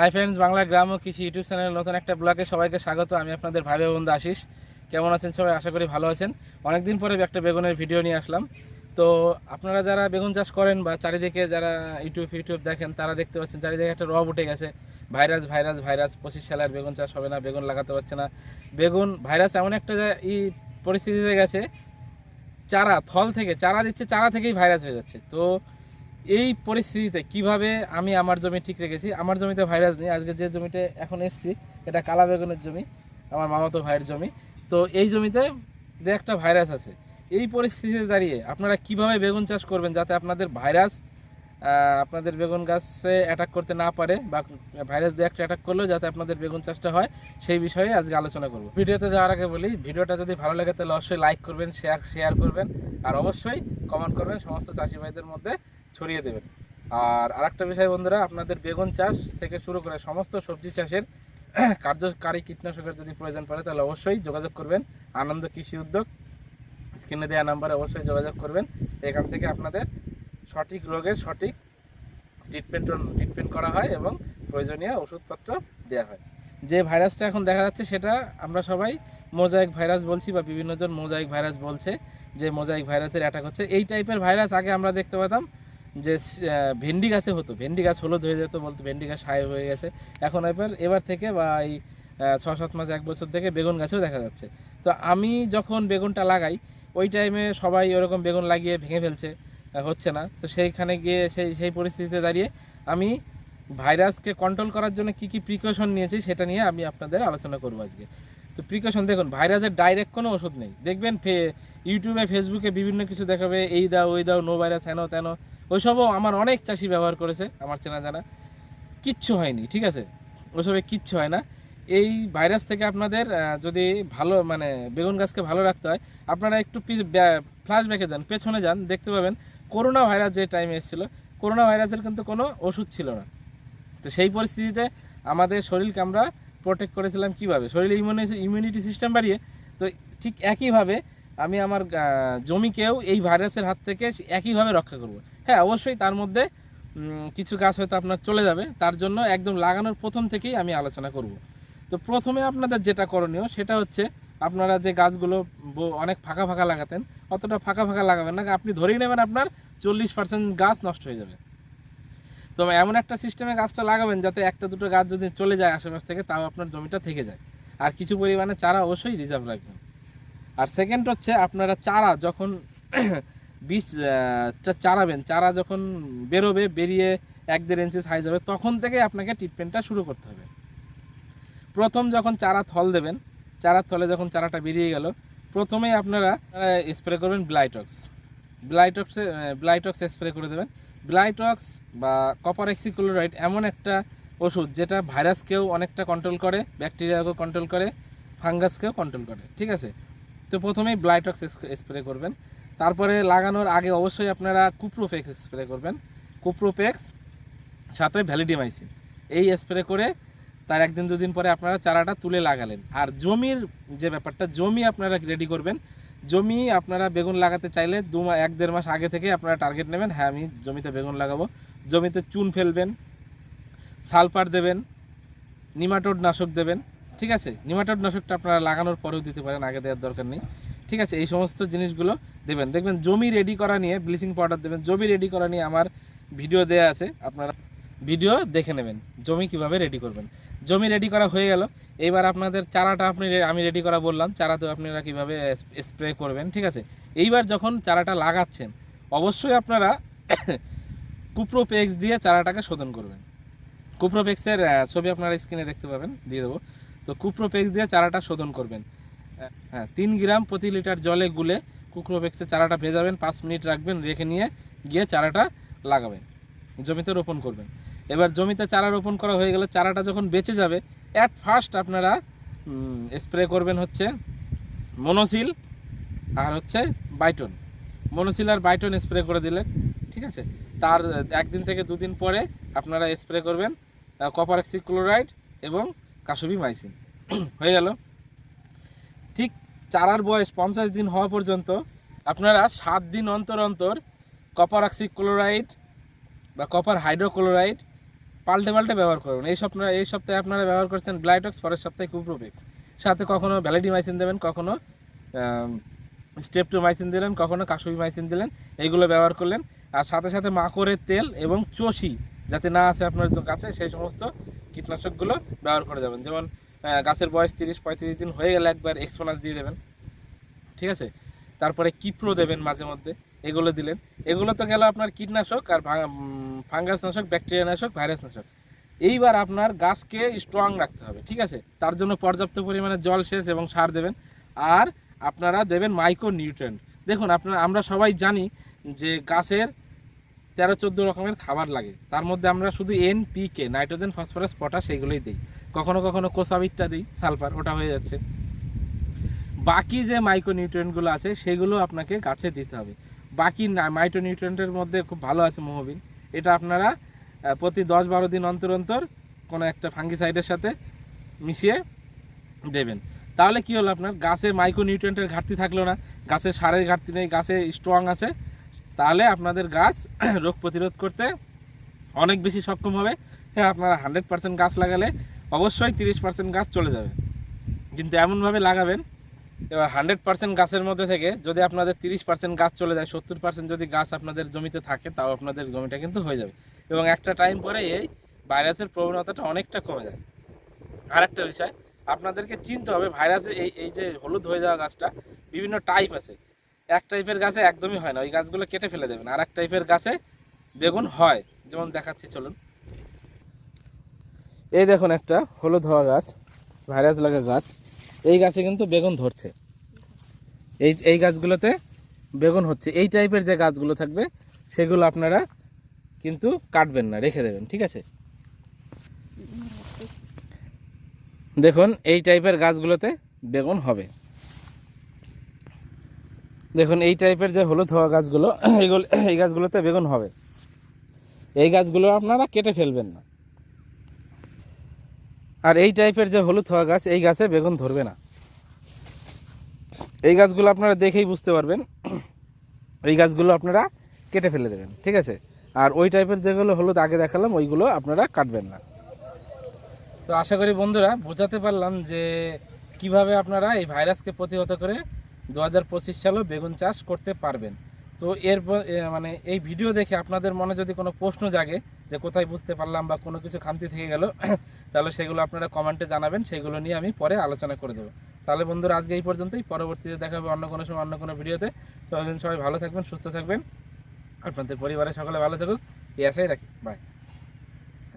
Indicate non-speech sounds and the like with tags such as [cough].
High friends Bangla গ্রাম ও কৃষি ইউটিউব চ্যানেলের নতুন একটা ব্লগে সবাইকে স্বাগত। আমি আপনাদের ভাই বন্ধু আশিস। কেমন আছেন সবাই? আশা করি ভালো আছেন। অনেকদিন পরে একটা বেগুনের ভিডিও নিয়ে আসলাম। তো আপনারা যারা বেগুন চাষ করেন বা চারিদিকে যারা ইউটিউব ইউটিউব দেখেন, তারা দেখতে পাচ্ছেন চারিদিকে একটা রব উঠে গেছে। ভাইরাস ভাইরাস ভাইরাস, পঁচিশ সালের বেগুন চাষ হবে না, বেগুন লাগাতে পারছে না। বেগুন, ভাইরাস এমন একটা ই পরিস্থিতিতে গেছে, চারা থল থেকে, চারা দিচ্ছে, চারা থেকেই ভাইরাস হয়ে যাচ্ছে। তো এই পরিস্থিতিতে কীভাবে আমি আমার জমি ঠিক রেখেছি? আমার জমিতে ভাইরাস নেই। আজকে যে জমিতে এখন এসছি, এটা কালা বেগুনের জমি, আমার মামাতো ভাইয়ের জমি। তো এই জমিতে যে একটা ভাইরাস আছে, এই পরিস্থিতিতে দাঁড়িয়ে আপনারা কীভাবে বেগুন চাষ করবেন যাতে আপনাদের ভাইরাস আপনাদের বেগুন গাছে অ্যাটাক করতে না পারে বা ভাইরাস দিয়ে একটা অ্যাটাক করলেও যাতে আপনাদের বেগুন চাষটা হয়, সেই বিষয়ে আজকে আলোচনা করব। ভিডিওতে যাওয়ার আগে বলি, ভিডিওটা যদি ভালো লাগে তাহলে অবশ্যই লাইক করবেন শেয়ার শেয়ার করবেন। আর অবশ্যই কমেন্ট করবেন সমস্ত চাষি ভাইদের মধ্যে। ছড়িয়ে দেবেন। আর আরেকটা বিষয় বন্ধুরা, আপনাদের বেগুন চাষ থেকে শুরু করে সমস্ত সবজি চাষের [clears throat] কার্যকারী কীটনাশকের যদি প্রয়োজন পড়ে, তাহলে অবশ্যই যোগাযোগ করবেন। আনন্দ কৃষি উদ্যোগ, স্ক্রিনে দেওয়া নাম্বারে অবশ্যই যোগাযোগ করবেন। এখান থেকে আপনাদের সঠিক রোগের সঠিক ট্রিটমেন্ট ট্রিটমেন্ট করা হয় এবং প্রয়োজনীয় ওষুধপত্র দেওয়া হয়। যে ভাইরাসটা এখন দেখা যাচ্ছে, সেটা আমরা সবাই মোজাইক ভাইরাস বলছি বা বিভিন্নজন মোজাইক ভাইরাস বলছে। যে মোজাইক ভাইরাসের অ্যাটাক হচ্ছে, এই টাইপের ভাইরাস আগে আমরা দেখতে পেতাম। যে ভেন্ডি গাছে হতো। ভেন্ডি গাছ হলুদ হয়ে যেত বলতো ভেন্ডি গাছ সায় হয়ে গেছে। এখন এবার এবার থেকে বা এই ছ সাত মাস, এক বছর থেকে বেগুন গাছেও দেখা যাচ্ছে। তো আমি যখন বেগুনটা লাগাই, ওই টাইমে সবাই ওরকম বেগুন লাগিয়ে ভেঙে ফেলছে হচ্ছে না। তো সেইখানে গিয়ে সেই সেই পরিস্থিতিতে দাঁড়িয়ে আমি ভাইরাসকে কন্ট্রোল করার জন্য কি কি প্রিকশন নিয়েছি সেটা নিয়ে আমি আপনাদের আলোচনা করব আজকে। তো প্রিকশন দেখুন, ভাইরাসের ডাইরেক্ট কোনো ওষুধ নেই। দেখবেন ফে ইউটিউবে, ফেসবুকে বিভিন্ন কিছু দেখাবে, এই দাও, ওই দাও নো ভাইরাস হেন তেন ওইসবও আমার অনেক চাষি ব্যবহার করেছে, আমার চেনা জানা। কিচ্ছু হয়নি, ঠিক আছে? ওইসবে কিচ্ছু হয় না। এই ভাইরাস থেকে আপনাদের যদি ভালো মানে বেগুন গাছকে ভালো রাখতে হয়, আপনারা একটু ফ্ল্যাশ ব্যাকে যান, পেছনে যান, দেখতে পাবেন। করোনা ভাইরাস যে টাইমে এসেছিল, করোনা ভাইরাসের কিন্তু কোনো ওষুধ ছিল না। তো সেই পরিস্থিতিতে আমাদের শরীরকে আমরা প্রোটেক্ট করেছিলাম কীভাবে? শরীরে ইমিউনি ইমিউনিটি সিস্টেম বাড়িয়ে, তো ঠিক একইভাবে আমি আমার জমিকেও এই ভাইরাসের হাত থেকে একইভাবে রক্ষা করব। হ্যাঁ অবশ্যই তার মধ্যে কিছু গাছ হয়তো আপনার চলে যাবে। তার জন্য একদম লাগানোর প্রথম থেকেই আমি আলোচনা করব। তো প্রথমে আপনাদের যেটা করণীয়, সেটা হচ্ছে আপনারা যে গাছগুলো অনেক ফাঁকা ফাঁকা লাগাতেন, অতটা ফাঁকা ফাঁকা লাগাবেন না। আপনি ধরেই নেবেন আপনার চল্লিশ পার্সেন্ট গাছ নষ্ট হয়ে যাবে। তো এমন একটা সিস্টেমে গাছটা লাগাবেন যাতে একটা দুটো গাছ যদি চলে যায় আশেপাশ থেকে, তাও আপনার জমিটা থেকে যায়। আর কিছু পরিমাণে চারা অবশ্যই রিজার্ভ রাখবেন। আর সেকেন্ড হচ্ছে আপনারা চারা যখন [clears throat] বীজ চারাবেন, চারা যখন বেরোবে, বেরিয়ে এক দেড় ইঞ্চি সাইজ হবে তখন থেকে আপনাকে ট্রিটমেন্টটা শুরু করতে হবে। প্রথম যখন চারা থল দেবেন চারার থলে যখন চারাটা বেরিয়ে গেল, প্রথমেই আপনারা স্প্রে করবেন ব্লাইটক্স ব্লাইটক্সে ব্লাইটক্স স্প্রে করে দেবেন। ব্লাইটক্স বা কপার এক্সিক্লোরাইড এমন একটা ওষুধ যেটা ভাইরাসকেও অনেকটা কন্ট্রোল করে ব্যাকটেরিয়াকেও কন্ট্রোল করে ফাঙ্গাসকেও কন্ট্রোল করে, ঠিক আছে? তো প্রথমেই ব্লাইটক্স স্প্রে করবেন। তারপরে লাগানোর আগে অবশ্যই আপনারা কুপ্রোপেক্স স্প্রে করবেন। কুপ্রোপেক্স সাথে ভ্যালিডিমাইসিন এই স্প্রে করে তার একদিন দুদিন পরে আপনারা চারাটা তুলে লাগালেন। আর জমির যে ব্যাপারটা, জমি আপনারা রেডি করবেন। জমি আপনারা বেগুন লাগাতে চাইলে দু এক দেড় মাস আগে থেকে আপনারা টার্গেট নেবেন। হ্যাঁ আমি জমিতে বেগুন লাগাবো। জমিতে চুন ফেলবেন, সালফার দেবেন নিমাটোড নাশক দেবেন। ঠিক আছে? নিমাটোড নাশকটা আপনারা লাগানোর পরেও দিতে পারেন, আগে দেওয়ার দরকার নেই। ঠিক আছে? এই সমস্ত জিনিসগুলো দেবেন। দেখবেন জমি রেডি করা নিয়ে ব্লিচিং পাউডার দেবেন, জমি রেডি করা নিয়ে আমার ভিডিও দেওয়া আছে। আপনারা ভিডিও দেখে নেবেন, জমি কীভাবে রেডি করবেন। জমি রেডি করা হয়ে গেল। এবার আপনাদের চারাটা আপনি আমি রেডি করা বললাম, চারাতে আপনারা কীভাবে স্প্রে করবেন, ঠিক আছে? এইবার যখন চারাটা লাগাচ্ছেন, অবশ্যই আপনারা [coughs] কুপ্রোপেক্স দিয়ে চারাটাকে শোধন করবেন। কুপ্রোপেক্সের ছবি আপনারা স্ক্রিনে দেখতে পাবেন, দিয়ে দেবো। তো কুপ্রোপেক্স দিয়ে চারাটা শোধন করবেন। হ্যাঁ তিন গ্রাম প্রতি লিটার জলে গুলে কুপ্রোপেক্সের চারাটা ভেজাবেন, পাঁচ মিনিট রাখবেন, রেখে নিয়ে গিয়ে চারাটা লাগাবেন, জমিতে রোপণ করবেন। এবার জমিতে চারা রোপণ করা হয়ে গেলে চারাটা যখন বেঁচে যাবে অ্যাট ফার্স্ট আপনারা স্প্রে করবেন হচ্ছে মনোসিল আর হচ্ছে বাইটন। মনোসিল আর বাইটন স্প্রে করে দিলেন ঠিক আছে? তার, একদিন থেকে দুদিন পরে আপনারা স্প্রে করবেন কপার ক্লোরাইড এবং কাসবি মাইসিন হয়ে গেল। ঠিক চারার বয়স পঞ্চাশ দিন হওয়া পর্যন্ত আপনারা সাত দিন অন্তর অন্তর কপার ক্লোরাইড বা কপার হাইড্রোক্লোরাইড পাল্টে পাল্টে ব্যবহার করবেন। এই সপ্তাহে এই সপ্তাহে আপনারা ব্যবহার করছেন গ্লাইটক্স, পরের সপ্তাহে কুপ্রোপিক্স সাথে কখনো ভ্যালিডিমাইসিন দেবেন, কখনো স্টেপ টু মাইসিন দিলেন, কখনো কাশুই মাইসিন দিলেন, এইগুলো ব্যবহার করলেন। আর সাথে সাথে মাকড়ের তেল এবং চষি যাতে না আসে আপনার কাছে, সেই সমস্ত কীটনাশকগুলো ব্যবহার করে যাবেন। যেমন গাছের বয়স তিরিশ, পঁয়ত্রিশ দিন হয়ে গেলে একবার এক্সপোনাস দিয়ে দেবেন। ঠিক আছে? তারপরে কিপ্রো দেবেন মাঝে মধ্যে, এগুলো দিলেন। এগুলো তো গেল আপনার কীটনাশক আর ফাঙ্গাস নাশক ব্যাকটেরিয়া নাশক ভাইরাস নাশক এইবার আপনার গাছকে স্ট্রং রাখতে হবে, ঠিক আছে? তার জন্য পর্যাপ্ত পরিমাণে জল সেচ এবং সার দেবেন। আর আপনারা দেবেন মাইক্রো নিউট্রেন্ট দেখুন, আপনারা, আমরা সবাই জানি যে গাছের তেরো চোদ্দ রকমের খাবার লাগে। তার মধ্যে আমরা শুধু N P K nitrogen phosphorus potash এইগুলোই দিই। কখনো কখনো কোসাবিটটা দিই, সালফার, ওটা হয়ে যাচ্ছে। বাকি যে মাইক্রো নিউট্রিয়েন্টগুলো আছে, সেগুলো আপনাকে গাছে দিতে হবে। বাকি মাইক্রো নিউট্রিয়েন্টের মধ্যে খুব ভালো আছে মহবিন। এটা আপনারা প্রতি দশ বারো দিন অন্তর অন্তর কোনো একটা ফাঙ্গিসাইডের সাথে মিশিয়ে দেবেন। তাহলে কি হলো আপনার? গাছে মাইক্রো নিউট্রিয়েন্টের ঘাটতি থাকল না। গাছের সারের ঘাটতি নেই, গাছে স্ট্রং আছে। তাহলে আপনাদের গাছ [clears throat] রোগ প্রতিরোধ করতে অনেক বেশি সক্ষম হবে। হ্যাঁ আপনারা হান্ড্রেড পার্সেন্ট গাছ লাগালে অবশ্যই তিরিশ পার্সেন্ট গাছ চলে যাবে। কিন্তু এমনভাবে লাগাবেন, এবার হান্ড্রেড পার্সেন্ট গাছের মধ্যে থেকে যদি আপনাদের তিরিশ পার্সেন্ট গাছ চলে যায়, সত্তর পার্সেন্ট যদি গাছ আপনাদের জমিতে থাকে, তাও আপনাদের জমিটা কিন্তু হয়ে যাবে। এবং একটা টাইম পরে এই ভাইরাসের প্রবণতাটা অনেকটা কমে যায়। আর একটা বিষয়, আপনাদেরকে চিনতে হবে, ভাইরাসে এই এই যে হলুদ হয়ে যাওয়া গাছটা, বিভিন্ন টাইপ আছে। এক টাইপের গাছে একদমই হয় না, ওই গাছগুলো কেটে ফেলে দেবেন। আর এক টাইপের গাছে বেগুন হয়, যেমন দেখাচ্ছি, চলুন। এই দেখুন একটা হলুদ হওয়া গাছ, ভাইরাস লাগা গাছ। এই গাছে কিন্তু বেগুন ধরছে। এই এই গাছগুলোতে বেগুন হচ্ছে। এই টাইপের যে গাছগুলো থাকবে, সেগুলো আপনারা কিন্তু কাটবেন না, রেখে দেবেন, ঠিক আছে? দেখুন, এই টাইপের গাছগুলোতে বেগুন হবে। দেখুন, এই টাইপের যে হলুদ হওয়া গাছগুলো [clears throat] এইগুলো এই গাছগুলোতে বেগুন হবে। এই গাছগুলো আপনারা কেটে ফেলবেন না। আর এই টাইপের যে হলুদ হওয়া গাছ, এই গাছে বেগুন ধরবে না। এই গাছগুলো আপনারা দেখেই বুঝতে পারবেন, এই গাছগুলো আপনারা কেটে ফেলে দেবেন, ঠিক আছে? আর ওই টাইপের যেগুলো হলুদ আগে দেখালাম, ওইগুলো আপনারা কাটবেন না। তো আশা করি বন্ধুরা, বোঝাতে পারলাম যে কীভাবে আপনারা এই ভাইরাসকে প্রতিহত করে দু হাজার পঁচিশ সালেও বেগুন চাষ করতে পারবেন। তো এর মানে এই ভিডিও দেখে আপনাদের মনে যদি কোনো প্রশ্ন জাগে যে কোথায় বুঝতে পারলাম বা কোনো কিছু খামতি থেকে গেল, [clears throat] তাহলে সেগুলো আপনারা কমেন্টে জানাবেন, সেগুলো নিয়ে আমি পরে আলোচনা করে দেবো। তাহলে বন্ধুরা, আজকে এই পর্যন্তই। পরবর্তীতে দেখা হবে অন্য কোনো সময়, অন্য কোনো ভিডিওতে। ততদিন সবাই ভালো থাকবেন, সুস্থ থাকবেন। আপনাদের পরিবারের সকলে ভালো থাকুক। এই আশাই রাখি। বাই